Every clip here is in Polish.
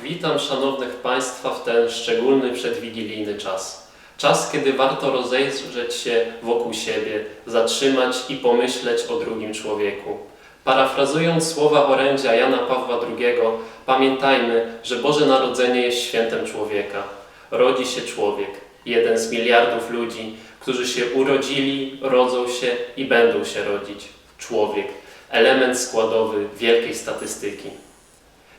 Witam szanownych Państwa w ten szczególny przedwigilijny czas. Czas, kiedy warto rozejrzeć się wokół siebie, zatrzymać i pomyśleć o drugim człowieku. Parafrazując słowa orędzia Jana Pawła II, pamiętajmy, że Boże Narodzenie jest świętem człowieka. Rodzi się człowiek, jeden z miliardów ludzi, którzy się urodzili, rodzą się i będą się rodzić. Człowiek, element składowy wielkiej statystyki.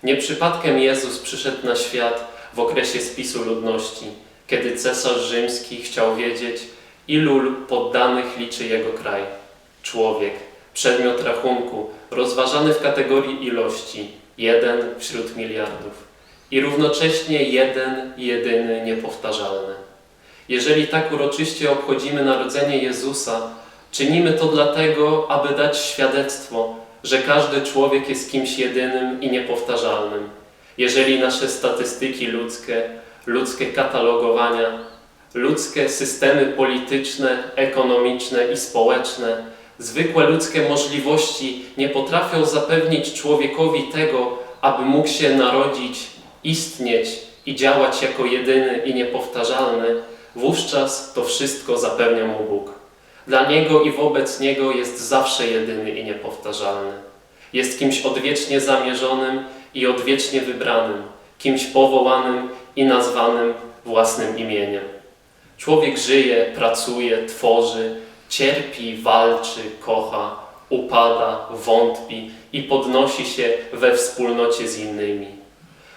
Nie przypadkiem Jezus przyszedł na świat w okresie spisu ludności, kiedy cesarz rzymski chciał wiedzieć, ilu poddanych liczy jego kraj. Człowiek, przedmiot rachunku, rozważany w kategorii ilości, jeden wśród miliardów i równocześnie jeden, jedyny, niepowtarzalny. Jeżeli tak uroczyście obchodzimy narodzenie Jezusa, czynimy to dlatego, aby dać świadectwo, że każdy człowiek jest kimś jedynym i niepowtarzalnym. Jeżeli nasze statystyki ludzkie, ludzkie katalogowania, ludzkie systemy polityczne, ekonomiczne i społeczne, zwykłe ludzkie możliwości nie potrafią zapewnić człowiekowi tego, aby mógł się narodzić, istnieć i działać jako jedyny i niepowtarzalny, wówczas to wszystko zapewnia mu Bóg. Dla Niego i wobec Niego jest zawsze jedyny i niepowtarzalny. Jest kimś odwiecznie zamierzonym i odwiecznie wybranym, kimś powołanym i nazwanym własnym imieniem. Człowiek żyje, pracuje, tworzy, cierpi, walczy, kocha, upada, wątpi i podnosi się we wspólnocie z innymi.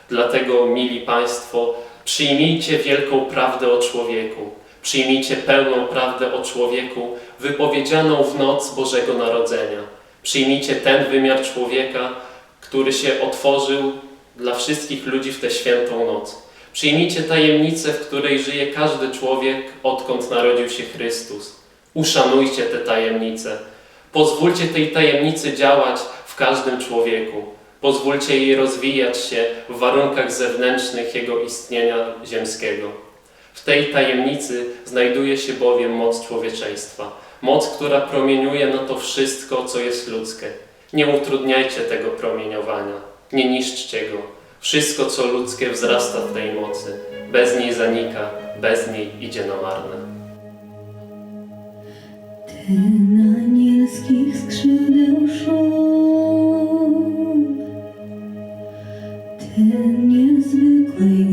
Dlatego, mili Państwo, przyjmijcie wielką prawdę o człowieku. Przyjmijcie pełną prawdę o człowieku, wypowiedzianą w noc Bożego Narodzenia. Przyjmijcie ten wymiar człowieka, który się otworzył dla wszystkich ludzi w tę świętą noc. Przyjmijcie tajemnicę, w której żyje każdy człowiek, odkąd narodził się Chrystus. Uszanujcie tę tajemnicę. Pozwólcie tej tajemnicy działać w każdym człowieku. Pozwólcie jej rozwijać się w warunkach zewnętrznych jego istnienia ziemskiego. W tej tajemnicy znajduje się bowiem moc człowieczeństwa. Moc, która promieniuje na to wszystko, co jest ludzkie. Nie utrudniajcie tego promieniowania, nie niszczcie go. Wszystko, co ludzkie, wzrasta w tej mocy. Bez niej zanika, bez niej idzie na marne. Ten anielskich skrzydeł szum, ten niezwykłej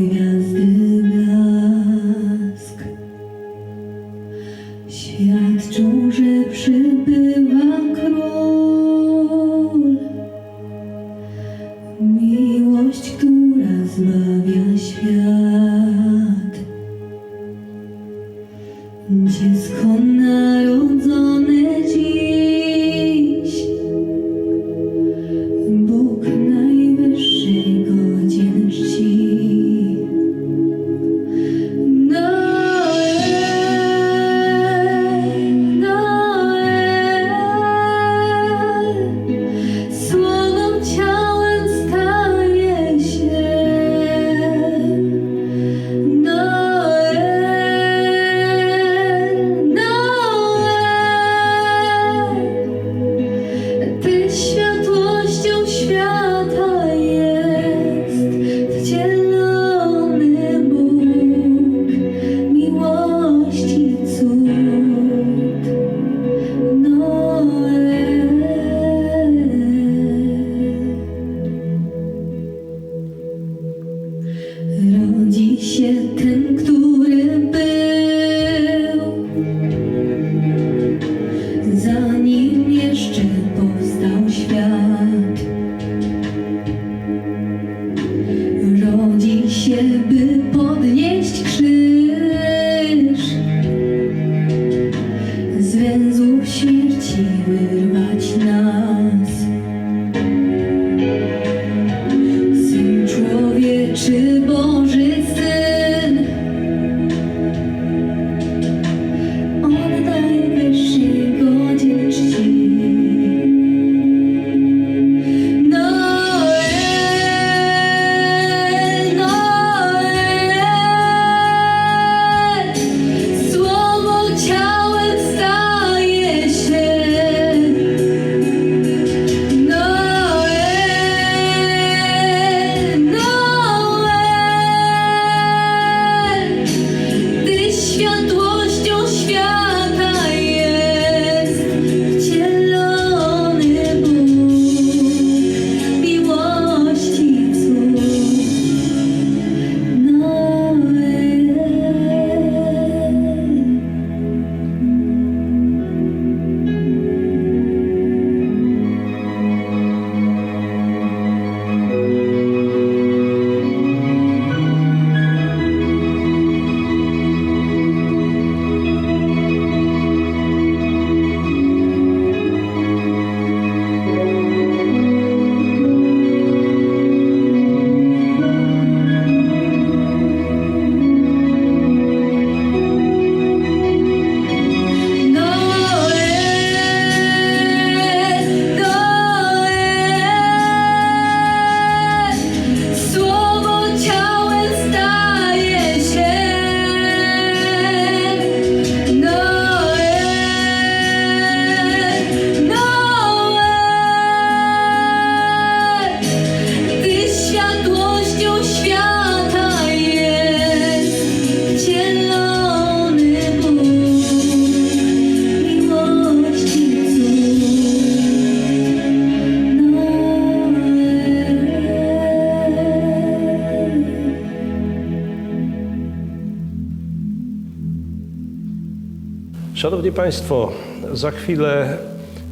Państwo, za chwilę,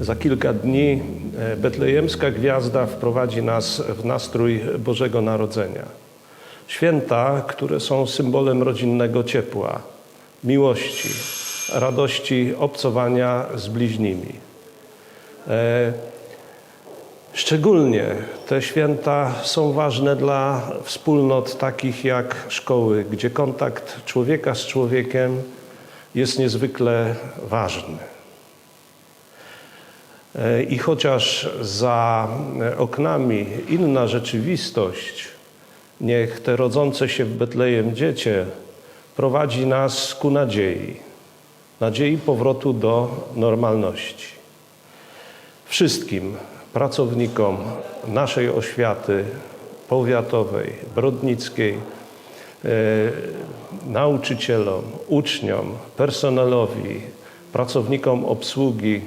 za kilka dni e, betlejemska gwiazda wprowadzi nas w nastrój Bożego Narodzenia. Święta, które są symbolem rodzinnego ciepła, miłości, radości obcowania z bliźnimi. E, Szczególnie te święta są ważne dla wspólnot takich jak szkoły, gdzie kontakt człowieka z człowiekiem jest niezwykle ważny. E, I chociaż za oknami inna rzeczywistość, niech te rodzące się w Betlejem dziecię prowadzi nas ku nadziei, nadziei powrotu do normalności. Wszystkim pracownikom naszej oświaty powiatowej, brodnickiej, nauczycielom, uczniom, personelowi, pracownikom obsługi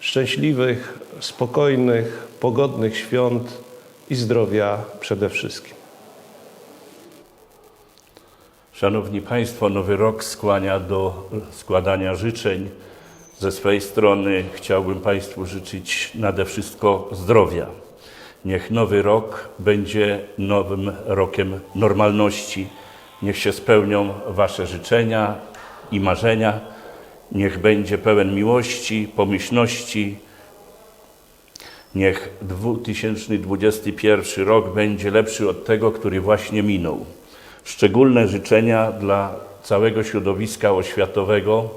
szczęśliwych, spokojnych, pogodnych świąt i zdrowia przede wszystkim. Szanowni Państwo, nowy rok skłania do składania życzeń. Ze swojej strony chciałbym Państwu życzyć nade wszystko zdrowia. Niech nowy rok będzie nowym rokiem normalności. Niech się spełnią Wasze życzenia i marzenia. Niech będzie pełen miłości, pomyślności. Niech 2021 rok będzie lepszy od tego, który właśnie minął. Szczególne życzenia dla całego środowiska oświatowego,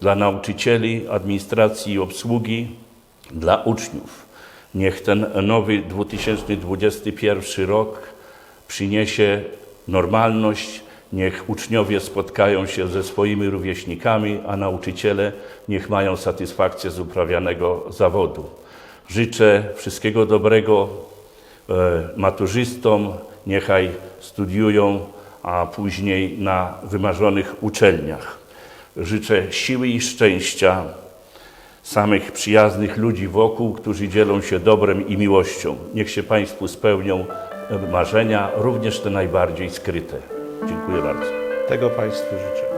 dla nauczycieli, administracji i obsługi, dla uczniów. Niech ten nowy 2021 rok przyniesie normalność, niech uczniowie spotkają się ze swoimi rówieśnikami, a nauczyciele niech mają satysfakcję z uprawianego zawodu. Życzę wszystkiego dobrego e, maturzystom, niechaj studiują, a później na wymarzonych uczelniach. Życzę siły i szczęścia samych przyjaznych ludzi wokół, którzy dzielą się dobrem i miłością. Niech się Państwu spełnią marzenia, również te najbardziej skryte. Dziękuję bardzo. Tego Państwu życzę.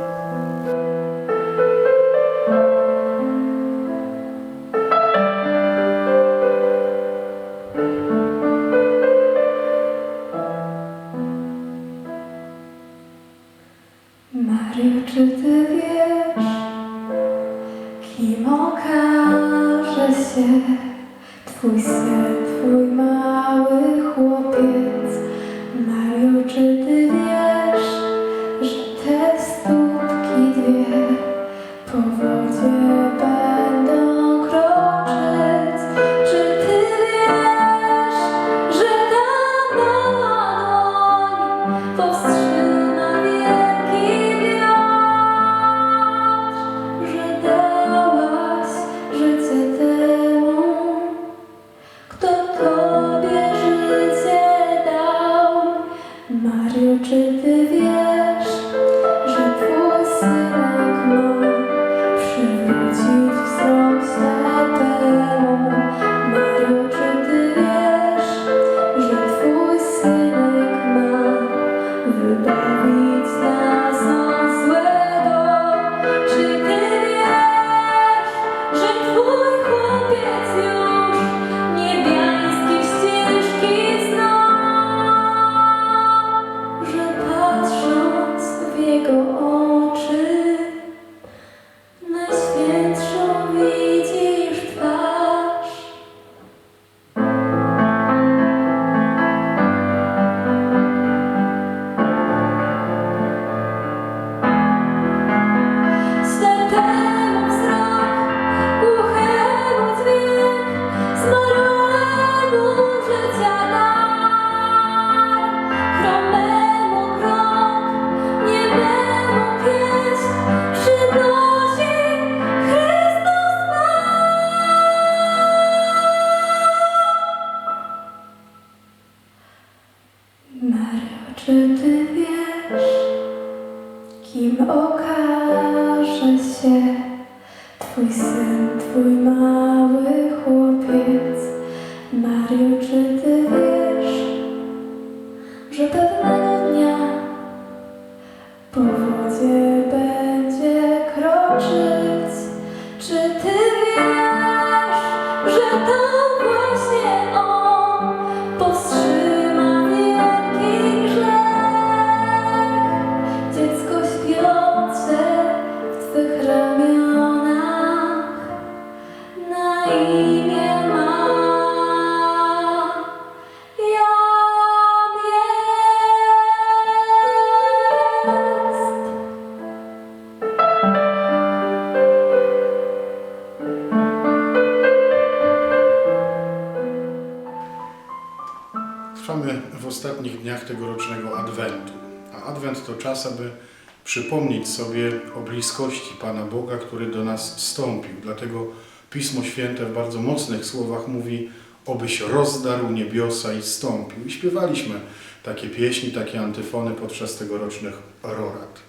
Sobie o bliskości Pana Boga, który do nas wstąpił. Dlatego Pismo Święte w bardzo mocnych słowach mówi, obyś rozdarł niebiosa i stąpił. I śpiewaliśmy takie pieśni, takie antyfony podczas tegorocznych rorat.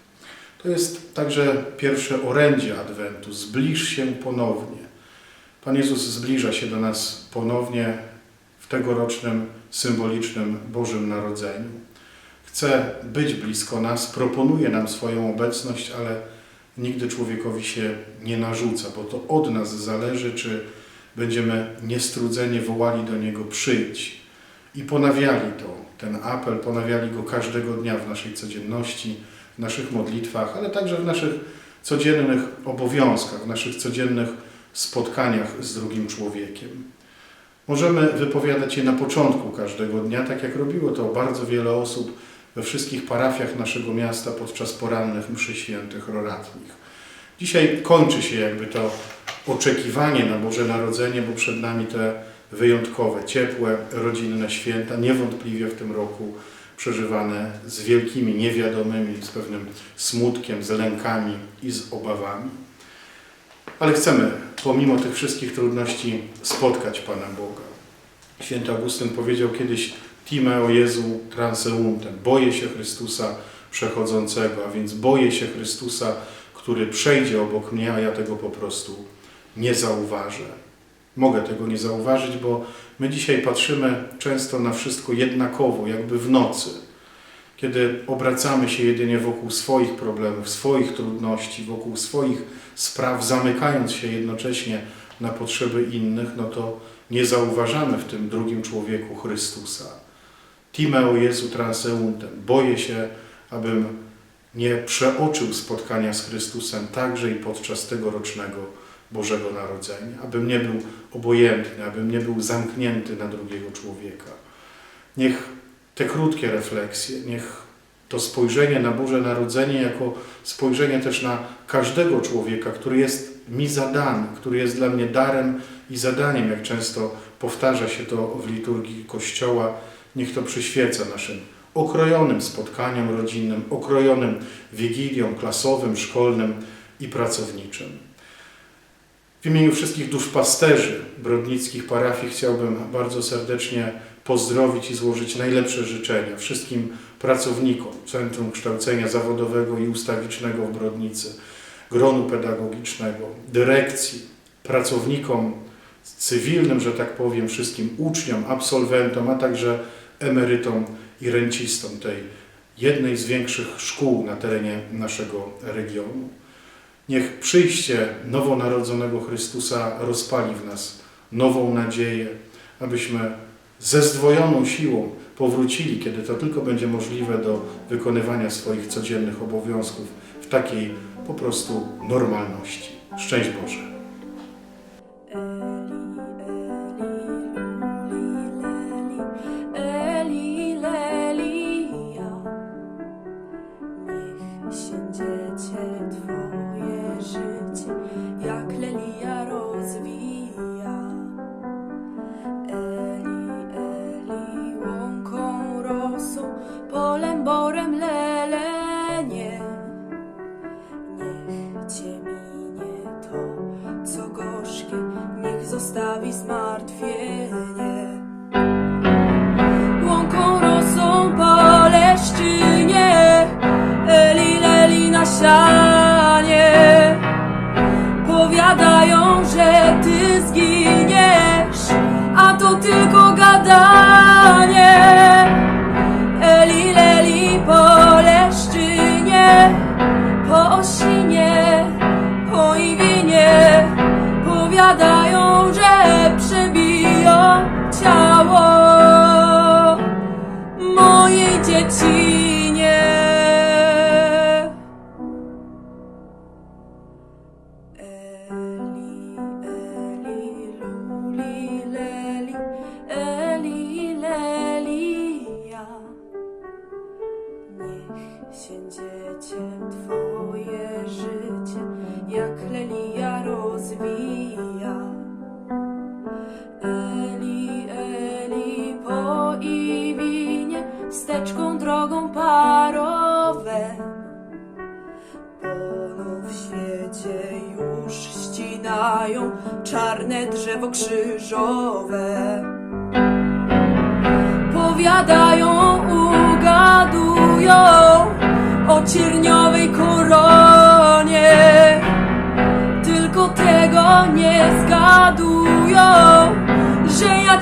To jest także pierwsze orędzie Adwentu. Zbliż się ponownie. Pan Jezus zbliża się do nas ponownie w tegorocznym, symbolicznym Bożym Narodzeniu. Chce być blisko nas, proponuje nam swoją obecność, ale nigdy człowiekowi się nie narzuca, bo to od nas zależy, czy będziemy niestrudzenie wołali do Niego przyjdź. I ponawiali to, ten apel, ponawiali go każdego dnia w naszej codzienności, w naszych modlitwach, ale także w naszych codziennych obowiązkach, w naszych codziennych spotkaniach z drugim człowiekiem. Możemy wypowiadać je na początku każdego dnia, tak jak robiło to bardzo wiele osób we wszystkich parafiach naszego miasta podczas porannych mszy świętych roratnich. Dzisiaj kończy się jakby to oczekiwanie na Boże Narodzenie, bo przed nami te wyjątkowe, ciepłe, rodzinne święta, niewątpliwie w tym roku przeżywane z wielkimi niewiadomymi, z pewnym smutkiem, z lękami i z obawami. Ale chcemy, pomimo tych wszystkich trudności, spotkać Pana Boga. Święty Augustyn powiedział kiedyś Timeo Jezu transeuntem. Boję się Chrystusa przechodzącego, a więc boję się Chrystusa, który przejdzie obok mnie, a ja tego po prostu nie zauważę. Mogę tego nie zauważyć, bo my dzisiaj patrzymy często na wszystko jednakowo, jakby w nocy. Kiedy obracamy się jedynie wokół swoich problemów, swoich trudności, wokół swoich spraw, zamykając się jednocześnie na potrzeby innych, no to nie zauważamy w tym drugim człowieku Chrystusa. Timeo Jezu transeuntem. Boję się, abym nie przeoczył spotkania z Chrystusem także i podczas tegorocznego Bożego Narodzenia, abym nie był obojętny, abym nie był zamknięty na drugiego człowieka. Niech te krótkie refleksje, niech to spojrzenie na Boże Narodzenie jako spojrzenie też na każdego człowieka, który jest mi zadany, który jest dla mnie darem i zadaniem, jak często powtarza się to w liturgii Kościoła, niech to przyświeca naszym okrojonym spotkaniom rodzinnym, okrojonym wigiliom klasowym, szkolnym i pracowniczym. W imieniu wszystkich duszpasterzy brodnickich parafii chciałbym bardzo serdecznie pozdrowić i złożyć najlepsze życzenia wszystkim pracownikom Centrum Kształcenia Zawodowego i Ustawicznego w Brodnicy, gronu pedagogicznego, dyrekcji, pracownikom cywilnym, że tak powiem, wszystkim uczniom, absolwentom, a także emerytom i rencistom tej jednej z większych szkół na terenie naszego regionu. Niech przyjście nowonarodzonego Chrystusa rozpali w nas nową nadzieję, abyśmy ze zdwojoną siłą powrócili, kiedy to tylko będzie możliwe, do wykonywania swoich codziennych obowiązków w takiej po prostu normalności. Szczęść Boże!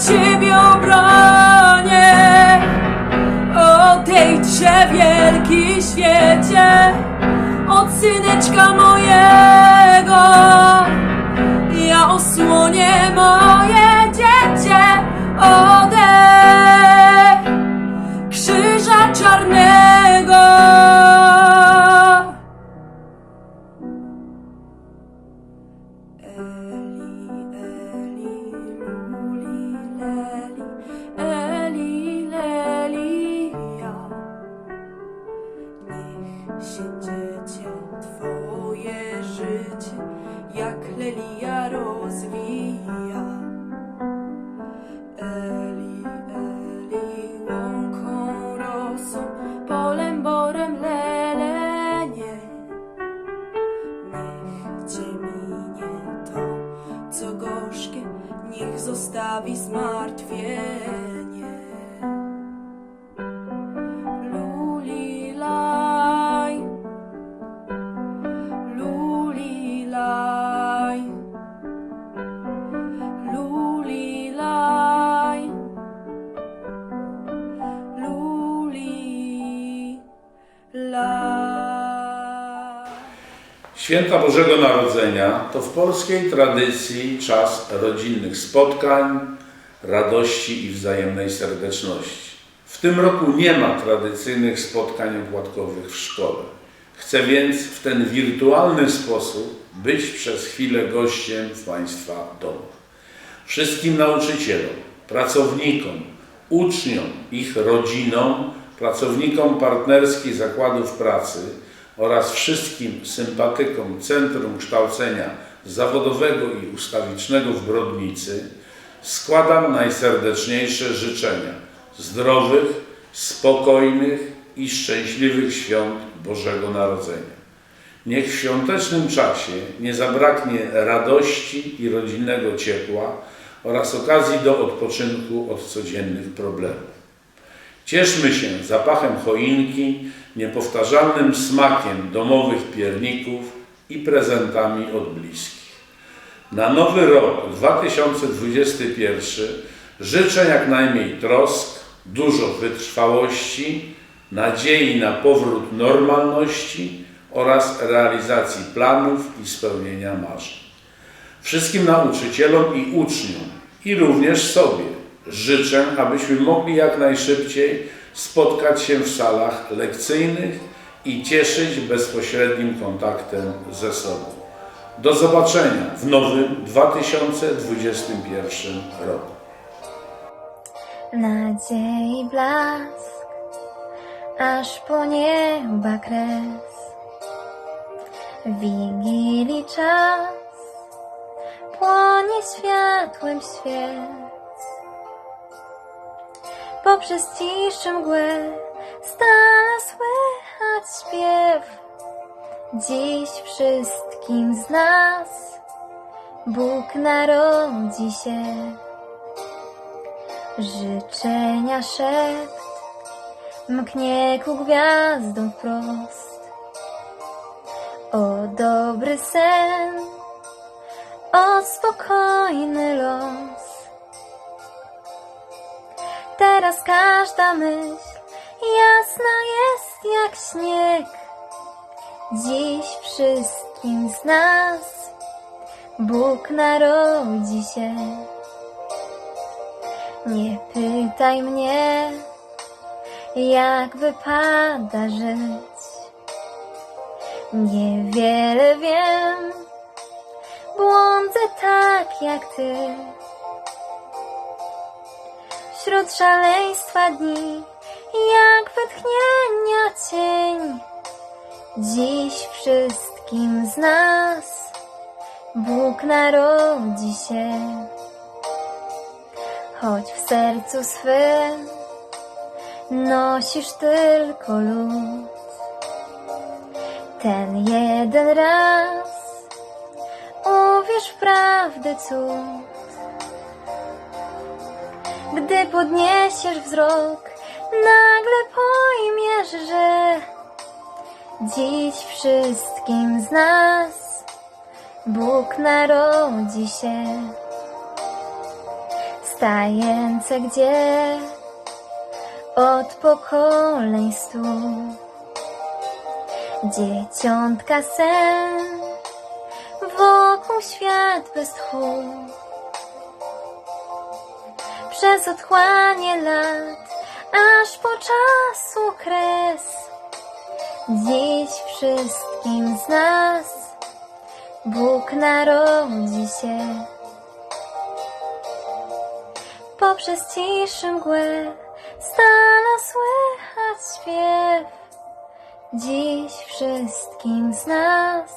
Ciebie obronię. Odejdźże wielki świecie od syneczka mojego. Ja osłonię moje dziecię ode krzyża czarnego. Święta Bożego Narodzenia to w polskiej tradycji czas rodzinnych spotkań, radości i wzajemnej serdeczności. W tym roku nie ma tradycyjnych spotkań opłatkowych w szkole. Chcę więc w ten wirtualny sposób być przez chwilę gościem w Państwa domach. Wszystkim nauczycielom, pracownikom, uczniom, ich rodzinom, pracownikom partnerskich zakładów pracy oraz wszystkim sympatykom Centrum Kształcenia Zawodowego i Ustawicznego w Brodnicy składam najserdeczniejsze życzenia zdrowych, spokojnych i szczęśliwych świąt Bożego Narodzenia. Niech w świątecznym czasie nie zabraknie radości i rodzinnego ciepła oraz okazji do odpoczynku od codziennych problemów. Cieszmy się zapachem choinki, niepowtarzalnym smakiem domowych pierników i prezentami od bliskich. Na nowy rok 2021 życzę jak najmniej trosk, dużo wytrwałości, nadziei na powrót normalności oraz realizacji planów i spełnienia marzeń. Wszystkim nauczycielom i uczniom, i również sobie, życzę, abyśmy mogli jak najszybciej spotkać się w salach lekcyjnych i cieszyć bezpośrednim kontaktem ze sobą. Do zobaczenia w nowym 2021 roku. Nadziei blask, aż po nieba kres. Wigilii czas, płonie światłem świec. Poprzez ciszę mgłę stale słychać śpiew. Dziś wszystkim z nas Bóg narodzi się. Życzenia szept mknie ku gwiazdom wprost. O dobry sen, o spokojny los. Teraz każda myśl jasna jest jak śnieg. Dziś wszystkim z nas Bóg narodzi się. Nie pytaj mnie, jak wypada żyć. Niewiele wiem, błądzę tak jak ty. Wśród szaleństwa dni, jak wytchnienia cień, dziś wszystkim z nas Bóg narodzi się choć w sercu swym nosisz tylko lód. Ten jeden raz uwierz w prawdę cud. Gdy podniesiesz wzrok, nagle pojmiesz, że dziś wszystkim z nas Bóg narodzi się. Stajęce gdzie? Od pokoleń stu Dzieciątka sen wokół świat bez Przez otchłanie lat aż po czasu kres Dziś wszystkim z nas Bóg narodzi się Poprzez ciszy mgłę stale słychać śpiew. Dziś wszystkim z nas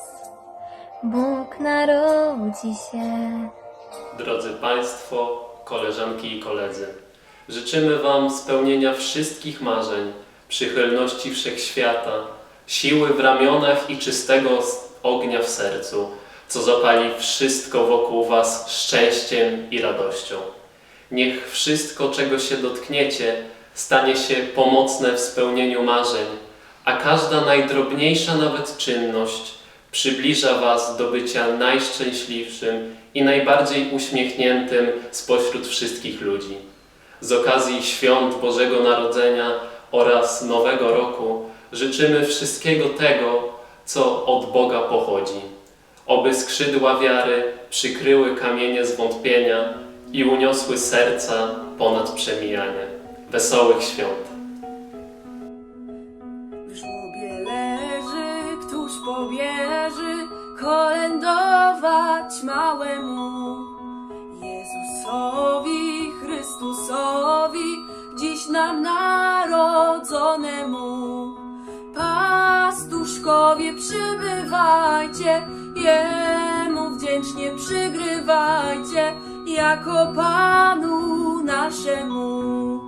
Bóg narodzi się. Drodzy Państwo, koleżanki i koledzy, życzymy Wam spełnienia wszystkich marzeń, przychylności wszechświata, siły w ramionach i czystego ognia w sercu, co zapali wszystko wokół Was szczęściem i radością. Niech wszystko, czego się dotkniecie, stanie się pomocne w spełnieniu marzeń, a każda najdrobniejsza nawet czynność przybliża Was do bycia najszczęśliwszym i najbardziej uśmiechniętym spośród wszystkich ludzi. Z okazji świąt Bożego Narodzenia oraz Nowego Roku życzymy wszystkiego tego, co od Boga pochodzi. Oby skrzydła wiary przykryły kamienie zwątpienia i uniosły serca ponad przemijanie. Wesołych świąt! W żłobie leży, któż powierzy kolędować małemu Jezusowi, Chrystusowi, dziś nam narodzonemu. Pastuszkowie przybywajcie, Jemu wdzięcznie przygrywajcie, jako Panu naszemu.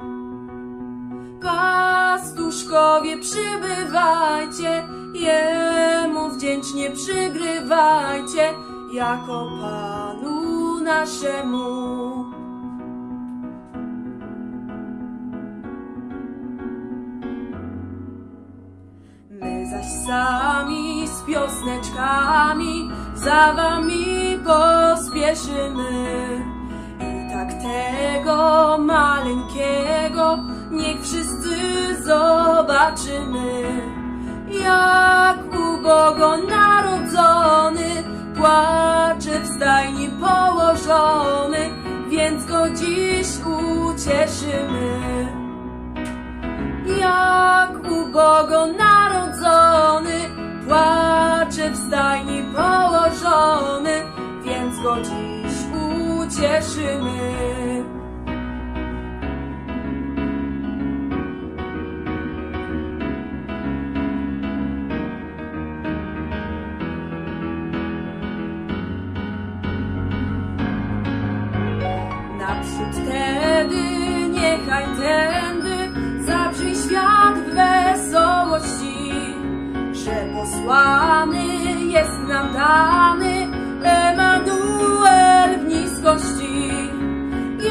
Pastuszkowie przybywajcie, Jemu wdzięcznie przygrywajcie, jako Panu naszemu. My zaś sami z piosneczkami za wami pospieszymy. I tak tego maleńkiego niech wszyscy zobaczymy. Jak ubogo narodzony, płacze w stajni położony, więc go dziś ucieszymy. Jak ubogo narodzony, płacze w stajni położony, więc go dziś ucieszymy. Dany Emanuel w niskości.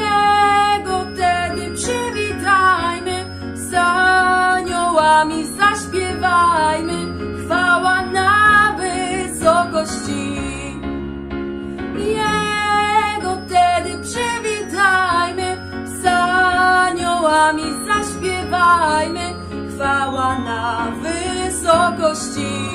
Jego wtedy przywitajmy, z aniołami zaśpiewajmy, chwała na wysokości. Jego wtedy przywitajmy, z aniołami zaśpiewajmy, chwała na wysokości.